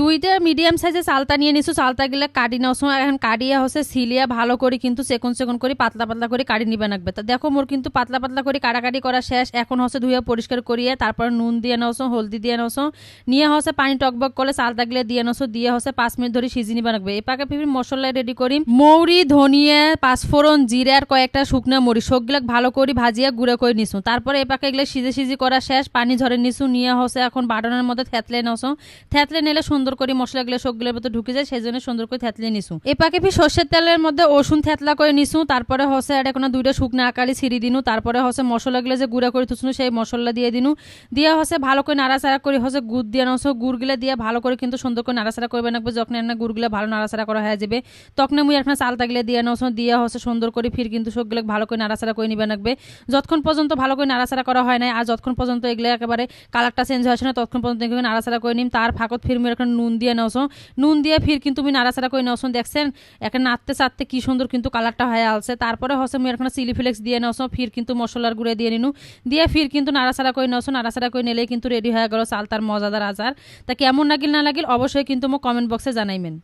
দুইটা মিডিয়াম সাইজের চালতা নিয়ে নিছো চালতা গিলা কাটি নাওছো এখন কাটিয়া হচ্ছে সিলিয়া ভালো করে কিন্তু সেকন সেকন করে পাতলা পাতলা করে কাটি নিবে নাকবে। তা দেখো, মোর কিন্তু পাতলা পাতলা করে কাটাকাটি করা শেষ। এখন হচ্ছে ধুয়ে পরিষ্কার করিয়ে তারপর নুন দিয়ে নাওছো হলদি দিয়ে নাওছো নিয়ে হচ্ছে পানি টকবক করে চালতা গিলা দিয়ে নাওছো দিয়ে হচ্ছে পাঁচ মিনিট ধরে সিজি নিবে নাকবে। এই পাকে বিভিন্ন মশলা রেডি করি। মৌরি, ধনিয়া, পাঁচফোড়ন, জিরে আর কয়েকটা শুকনো মরি সবগুলা ভালো করে ভাজিয়া গুঁড়ো করে নিছো। তারপরে এই পাকে এগুলো সিজে সিজি করা শেষ, পানি ঝরে নিছো। নিয়ে হচ্ছে এখন বাটনের মধ্যে থেতলে নাওছো থেতলে নিলে সুন্দর করে মশলাগুলো সবগুলোর ভিতরে ঢুকে যায়, সেই জন্য সুন্দর করে থেতলে নিছু এ পাকে ফি সর্ষের তেলের মধ্যে ওষুন থেতলা করে নিছু তারপরে হচ্ছে এটা কোনো দুইটা শুকনো আকারে ছিঁড়ি দিনু, তারপরে হচ্ছে মশলাগুলো যে গুঁড়া করে তুসনু সেই মশলা দিয়ে দিনু। দিয়ে হচ্ছে ভালো করে নাড়াচাড়া করে হচ্ছে গুড় দিয়ে নাও গুড়গুলো দিয়ে ভালো করে কিন্তু সুন্দর করে নাড়াচাড়া করবে না, যখন না গুড়গুলো ভালো নাড়াচাড়া করা হয়ে যাবে, তখন মুই এখন চালতাগুলো দিয়ে নাও দিয়ে হচ্ছে সুন্দর করে ফির কিন্তু সবগুলো ভালো করে নাড়াচাড়া করে নিবে রাখবে যতক্ষণ পর্যন্ত ভালো করে নাড়াচাড়া করা হয় না আর যতক্ষণ পর্যন্ত এগুলো একেবারে কালারটা চেঞ্জ হয়েছে না, ততক্ষণ পর্যন্ত এগুলো নাড়াচাড়া করে নিম, তার ফাঁকত ফির মুই এখন নুন দিয়ে নেওসো। নুন দিয়ে ফির কিন্তু তুমি নাড়াচাড়া করে নেওসো। দেখছেন? এখানে নাড়তে চাড়তে কি সুন্দর কিন্তু কালারটা হয়ে আসছে তারপরে হচ্ছে মুই এখন চিলি ফ্লেক্স দিয়ে নেওসো। ফির কিন্তু মশলার গুঁড়ে দিয়ে নিনু। দিয়ে ফির কিন্তু নাড়াচাড়া করে নেওসো। নাড়াচাড়া করে নিলেই কিন্তু রেডি হয়ে গেল চাল তার মজাদার আচার। তা কেমন লাগিল না লাগিল অবশ্যই কিন্তু মোক কমেন্ট বক্সে জানাইবেন।